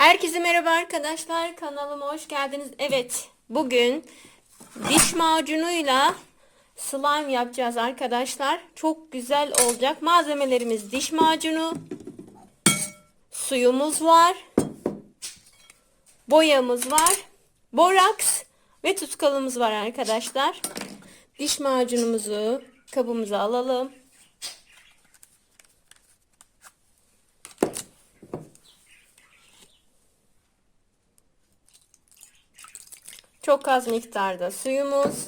Herkese merhaba arkadaşlar. Kanalıma hoş geldiniz. Evet, bugün diş macunuyla slime yapacağız arkadaşlar. Çok güzel olacak. Malzemelerimiz diş macunu, suyumuz var, boyamız var, boraks ve tutkalımız var arkadaşlar. Diş macunumuzu kabımıza alalım. Çok az miktarda suyumuz.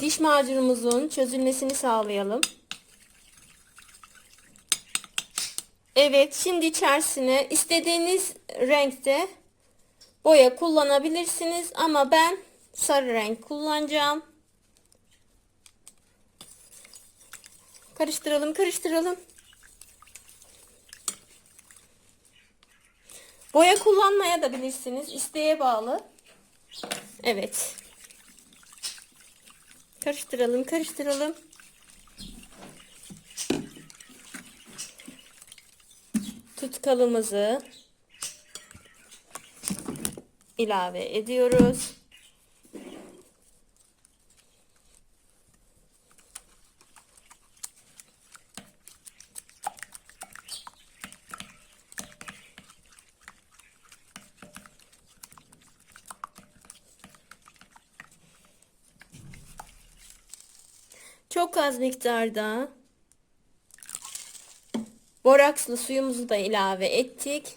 Diş macunumuzun çözülmesini sağlayalım. Evet, şimdi içerisine istediğiniz renkte boya kullanabilirsiniz ama ben sarı renk kullanacağım. Karıştıralım, karıştıralım. Boya kullanmaya da bilirsiniz. isteğe bağlı. Evet. Karıştıralım, karıştıralım. Tutkalımızı ilave ediyoruz. Çok az miktarda borakslı suyumuzu da ilave ettik.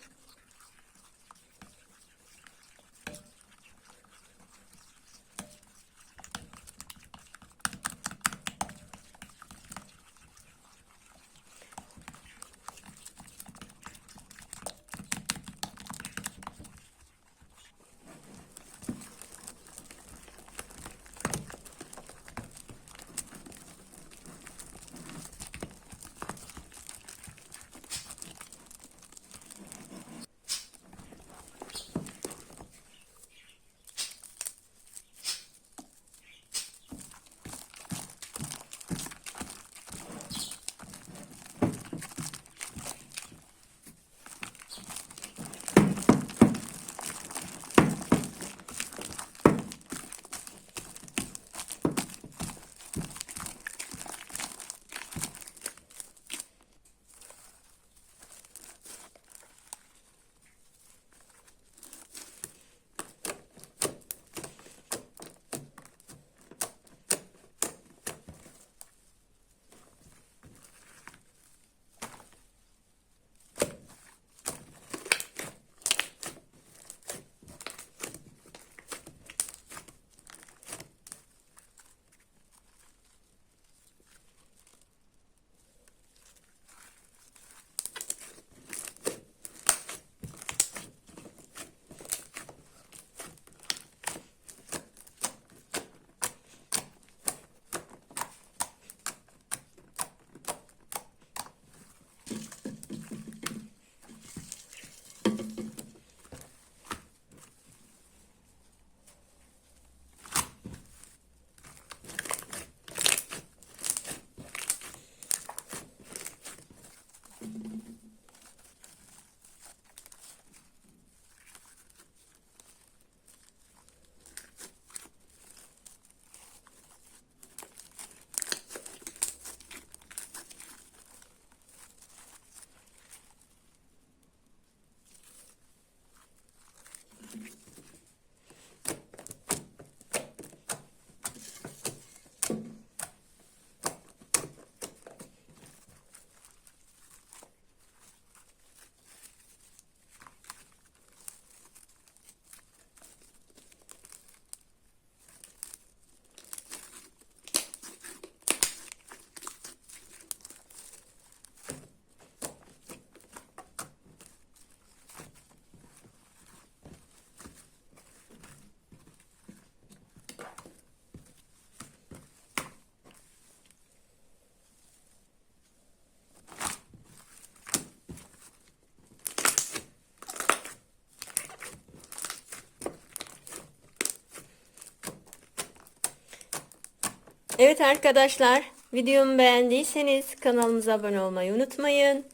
Evet arkadaşlar Videomu beğendiyseniz kanalımıza abone olmayı unutmayın.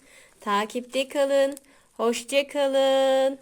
Takipte kalın. Hoşça kalın.